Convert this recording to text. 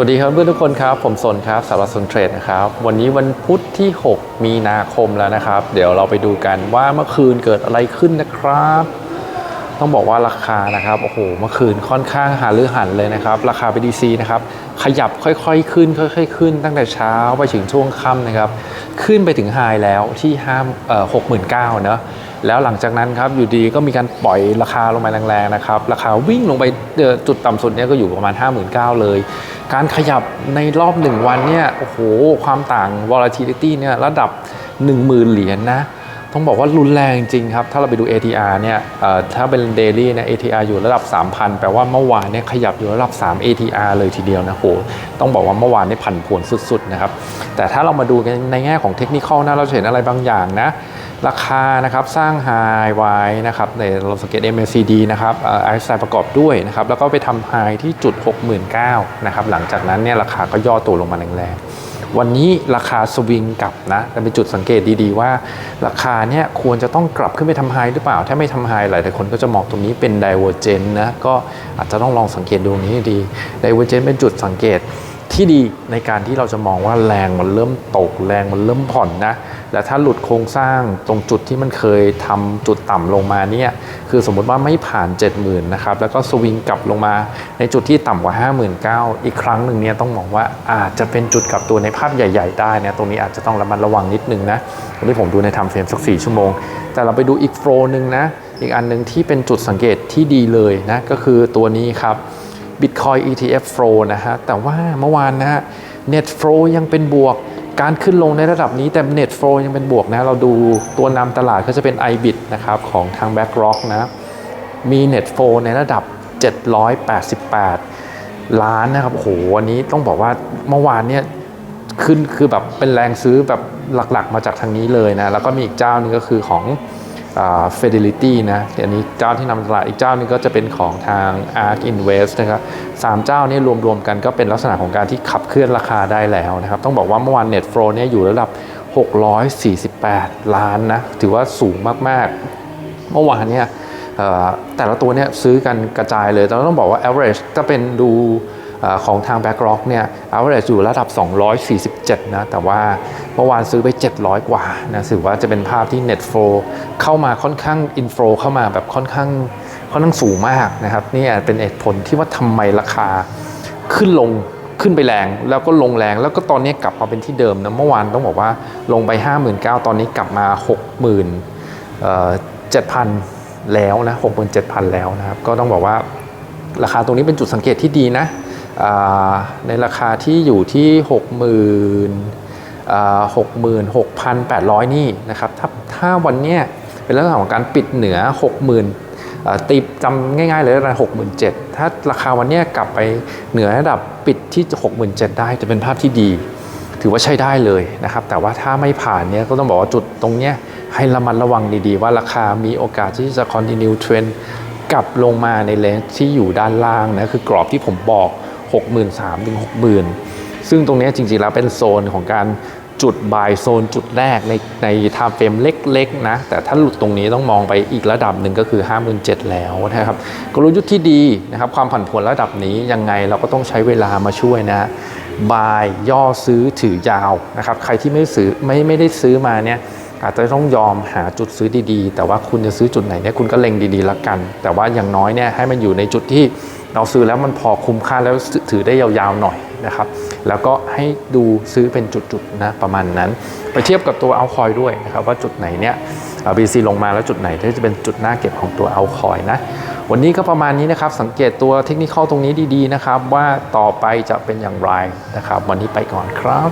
วัสดีครับเพื่อนทุกคนครับ ผมสนครับสารสนเทรดนะครับ วันนี้วันพุธที่ 6 มีนาคมแล้วนะครับ เดี๋ยวเราไปดูกันว่าเมื่อคืนเกิดอะไรขึ้นนะครับ ต้องบอกว่าราคานะครับโอ้โหเมื่อคืนค่อนข้างหาลือหันเลยนะครับ ราคา BTC นะครับขยับค่อยๆขึ้น ค่อย ๆ ขึ้น ตั้งแต่เช้าไปถึงช่วงค่ำนะครับ ขึ้นไปถึงไฮแล้วที่ห้ามหกหมื่นเก้าเนาะ แล้วหลังจากนั้นครับอยู่ดีก็มีการปล่อยราคาลงมาแรงๆนะครับราคาวิ่งลงไปจุดต่ำสุดเนี่ยก็อยู่ประมาณ 5 9 0 0 0เลย การขยับในรอบ 1 วันเนี่ยโอ้โหความต่าง volatility เนี่ยระดับ 10,000 เหรียญนะต้องบอกว่ารุนแรงจริงครับ ถ้าเราไปดู ATR เนี่ยถ้าเป็น daily เนี่ย ATR อยู่ระดับ 3,000 แปลว่าเมื่อวานเนี่ยขยับอยู่ระดับ 3 ATR เลยทีเดียวนะโหต้องบอกว่าเมื่อวานนี่ผันผวนสุดๆนะครับ แต่ถ้าเรามาดูกันในแง่ของเทคนิคนะเราเห็นอะไรบางอย่างนะ ราคานะครับสร้างไฮไว้นะครับในเราสังเกต MACD นะครับไอซ์ไซประกอบด้วยนะครับแล้วก็ไปทำไฮที่จุด 69,000นะครับหลังจากนั้นเนี่ยราคาก็ย่อตัวลงมาแรงๆ วันนี้ราคาสวิงกลับนะแต่เป็นจุดสังเกตดีๆว่า ราคาเนี่ยควรจะต้องกลับขึ้นไปทำไฮหรือเปล่า ถ้าไม่ทำไฮหลายๆคนก็จะมองตรงนี้เป็น divergent นนะก็อาจจะต้องลองสังเกตดูนี้ให้ดี divergent เป็นจุดสังเกตที่ดีในการที่เราจะมองว่าแรงมันเริ่มตกแรงมันเริ่มผ่อนนะ และถ้าหลุดโครงสร้างตรงจุดที่มันเคยทำจุดต่ำลงมาเนี่ยคือสมมติว่าไม่ผ่าน 70,000นะครับแล้วก็สวิงกลับลงมาในจุดที่ต่ำกว่า 59,000 อีกครั้งหนึ่งเนี่ยต้องมองว่าอาจจะเป็นจุดกลับตัวในภาพใหญ่ ๆ ได้นะตรงนี้อาจจะต้องระมัดระวังนิดนึงนะวันนี้ผมดูในทำเฟรมสัก 4 ชั่วโมง แต่เราไปดูอีกโฟลหนึ่งนะอีกอันหนึ่งที่เป็นจุดสังเกตที่ดีเลยนะก็คือตัวนี้ครับ Bitcoin ETF Flow นะฮะแต่ว่าเมื่อวานนะฮะ Net Flow ยังเป็นบวก การขึ้นลงในระดับนี้แต่ Net Flow ยังเป็นบวกนะ เราดูตัวนำตลาดก็จะเป็น iBit นะครับของทาง BlackRock นะ มี Net Flow ในระดับ 788 ล้านนะครับโหวันนี้ต้องบอกว่าเมื่อวานเนี่ยขึ้นคือแบบเป็นแรงซื้อแบบหลักๆ มาจากทางนี้เลยนะ แล้วก็มีอีกเจ้านึงก็คือของ เฟเดลิตี้นะอันนี้เจ้าที่นำตลาดอีกเจ้านึงก็จะเป็นของทาง ARK Invest นะครับสามเจ้านี้รวมๆกันก็เป็นลักษณะของการที่ขับเคลื่อนราคาได้แล้วนะครับต้องบอกว่าเมื่อวาน Net Flow เนี่ยอยู่ระดับ 648 ล้านนะถือว่าสูงมากๆ เมื่อวานเนี่ยแต่ละตัวเนี่ยซื้อกันกระจายเลยแต่ต้องบอกว่า average ถ้าเป็นดู ของทาง BlackRock เนี่ย average อยู่ระดับ 247 นะ แต่ว่าเมื่อวานซื้อไป 700 กว่านะถือว่าจะเป็นภาพที่ net flow เข้ามาค่อนข้าง inflow เข้ามาแบบค่อนข้างค่อนข้างสูงมากนะครับ นี่เป็นเหตุผลที่ว่าทำไมราคาขึ้นลงขึ้นไปแรงแล้วก็ลงแรงแล้วก็ตอนนี้กลับมาเป็นที่เดิมนะเมื่อวานต้องบอกว่าลงไป 59,000 ตอนนี้กลับมา60,000เอ่อ7,000 แล้วนะ 67,000 แล้วนะครับ ก็ต้องบอกว่าราคาตรงนี้เป็นจุดสังเกตที่ดีนะ ในราคาที่อยู่ที่ 60,000อ่า66,800 นี่นะครับถ้าถ้าวันเนี้ยเป็นลักษณะของการปิดเหนือ 60,000อ่าตีจำง่ายๆเลยระดับ67,000 ถ้าราคาวันนี้กลับไปเหนือระดับปิดที่ 67,000 ได้จะเป็นภาพที่ดี ถือว่าใช้ได้เลยนะครับ แต่ว่าถ้าไม่ผ่านเนี่ยก็ต้องบอกว่าจุดตรงเนี้ยให้ระมัดระวังดีๆ ว่าราคามีโอกาสที่จะ continue trend กลับลงมาในเลนที่อยู่ด้านล่างนะคือกรอบที่ผมบอก 63,000ถึง60,000 ซึ่งตรงนี้จริงๆแล้วเป็นโซนของการจุดบายโซนจุดแรกในในไทม์เฟรมเล็กๆนะ แต่ถ้าหลุดตรงนี้ต้องมองไปอีกระดับหนึ่งก็คือ 57,000 แล้วนะครับกลยุทธ์ที่ดีนะครับความผันผวนระดับนี้ยังไงเราก็ต้องใช้เวลามาช่วยนะบายย่อซื้อถือยาวนะครับใครที่ไม่ซื้อไม่ไม่ได้ซื้อมาเนี่ยอาจจะต้องยอมหาจุดซื้อดีๆ แต่ว่าคุณจะซื้อจุดไหนเนี่ยคุณก็เล็งดีๆละกัน แต่ว่าอย่างน้อยเนี่ยให้มันอยู่ในจุดที่ เราซื้อแล้วมันพอคุ้มค่าแล้วถือได้ยาวๆหน่อยนะครับ แล้วก็ให้ดูซื้อเป็นจุดๆนะประมาณนั้น ไปเทียบกับตัวเอาคอยด้วยนะครับว่าจุดไหนเนี่ย BC ลงมาแล้วจุดไหนที่จะเป็นจุดหน้าเก็บของตัวเอาคอยนะ วันนี้ก็ประมาณนี้นะครับ สังเกตตัวเทคนิคตรงนี้ดีๆนะครับ ว่าต่อไปจะเป็นอย่างไรนะครับ วันนี้ไปก่อนครับ